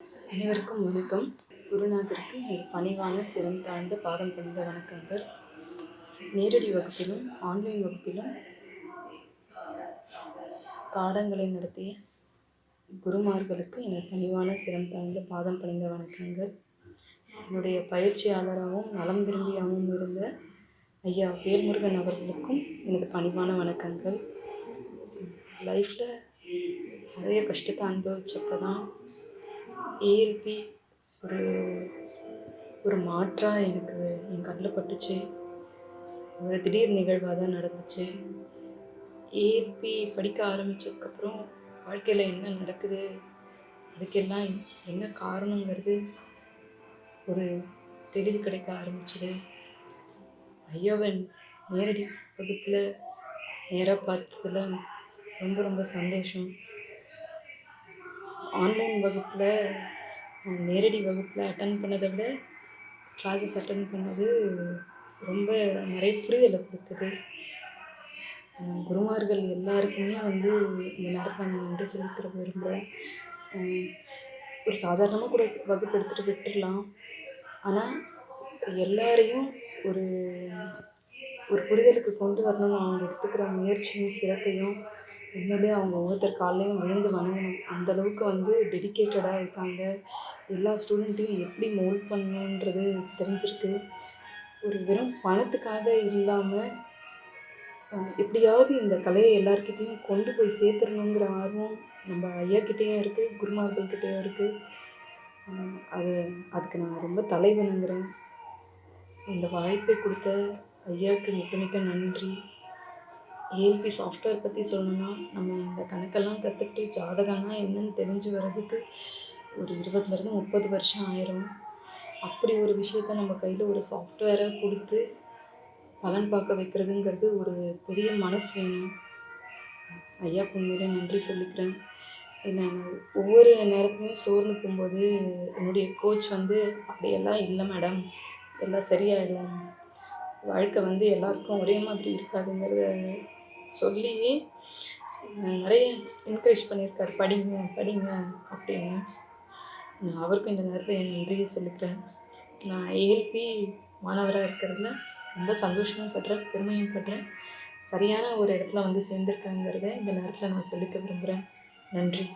அனைவருக்கும் வணக்கம். குருநாதருக்கு என் பணிவான சிரம் தாழ்ந்த பாதம் பணிந்த வணக்கங்கள். நேரடி வகுப்பிலும் ஆன்லைன் வகுப்பிலும் பாடங்களை நடத்திய குருமார்களுக்கு எனது பணிவான சிரம் தாழ்ந்த பாதம் பணிந்த வணக்கங்கள். என்னுடைய பயிற்சியாளராகவும் நலம் விரும்பியாகவும் இருந்த ஐயா வேல்முருகன் அவர்களுக்கும் எனது பணிவான வணக்கங்கள். லைஃப்பில் நிறைய கஷ்டத்தை அனுபவிச்சப்போ தான் ஏஎல்பி ஒரு ஒரு மாற்றாக எனக்கு என் கண்ணில் பட்டுச்சு. ஒரு திடீர் நிகழ்வாக தான் நடந்துச்சு. ஏற்பி படிக்க ஆரம்பித்ததுக்கப்புறம் வாழ்க்கையில் என்ன நடக்குது? அதுக்கெல்லாம் என்ன காரணங்கிறது ஒரு தெளிவு கிடைக்க ஆரம்பிச்சுது. ஐயாவன் நேரடி வகுப்பில் நேராக பார்த்ததுல ரொம்ப ரொம்ப சந்தோஷம். ஆன்லைன் வகுப்பில் நேரடி வகுப்பில் அட்டன் பண்ணதை விட கிளாஸஸ் அட்டன் பண்ணது ரொம்ப நிறைய புரிதலை கொடுத்தது. குருமார்கள் எல்லாருக்குமே வந்து இந்த நேரத்தில் நான் நன்றி செலுத்த விரும்புகிறேன் ஒரு சாதாரணமாக கூட வகுப்பு எடுத்துகிட்டு விட்டுடலாம் ஆனால் எல்லாரையும் ஒரு ஒரு புரிதலுக்கு கொண்டு வரணும்னு அவங்க எடுத்துக்கிற முயற்சியும் சிரத்தையும் உண்மையிலே அவங்க ஒவ்வொருத்தர் காலையும் விழுந்து வணங்கணும். அந்த அளவுக்கு வந்து டெடிக்கேட்டடாக இருக்காங்க. எல்லா ஸ்டூடெண்ட்டையும் எப்படி மோல்ட் பண்ணுன்றது தெரிஞ்சிருக்கு. ஒரு வெறும் பணத்துக்காக இல்லாமல் எப்படியாவது இந்த கலையை எல்லாருக்கிட்டேயும் கொண்டு போய் சேர்த்துடணுங்கிற ஆர்வம் நம்ம ஐயாக்கிட்டேயும் இருக்குது குருமார்கள்கிட்டேயும் இருக்குது அது அதுக்கு நான் ரொம்ப தலை வணங்குறேன் இந்த வாய்ப்பை கொடுத்த ஐயாவுக்கு மிக்க மிக்க நன்றி. ஏஎல்பி சாஃப்ட்வேர் பற்றி சொல்லணும்னா நம்ம இந்த கணக்கெல்லாம் கற்றுக்கிட்டு ஜாதகம்னா என்னன்னு தெரிஞ்சு வர்றதுக்கு ஒரு இருபதுலேருந்து முப்பது வருஷம் ஆயிரும். அப்படி ஒரு விஷயத்த நம்ம கையில் ஒரு சாஃப்ட்வேரை கொடுத்து பலன் பார்க்க வைக்கிறதுங்கிறது ஒரு பெரிய மனசு வேணும். ஐயா உண்மையிலே நன்றி சொல்லிக்கிறேன். நான் ஒவ்வொரு நேரத்துலையும் சோர்ந்து போகும்போது என்னுடைய கோச் வந்து அப்படியெல்லாம் இல்லை மேடம் எல்லாம் சரியாயிடும். வாழ்க்கை வந்து எல்லாருக்கும் ஒரே மாதிரி இருக்காதுங்கிறத சொல்லி நிறைய என்கரேஜ் பண்ணியிருக்காரு. படிங்க படிங்க அப்படின்னு. நான் அவருக்கும் இந்த நேரத்தில் என் நன்றியை சொல்லிக்கிறேன். நான் ஏஎல்பி மாணவராக இருக்கிறதுல ரொம்ப சந்தோஷமும் படுறேன் பெருமையும் படுறேன். சரியான ஒரு இடத்துல வந்து சேர்ந்துருக்காங்கிறத இந்த நேரத்தில் நான் சொல்லிக்க விரும்புகிறேன் நன்றி.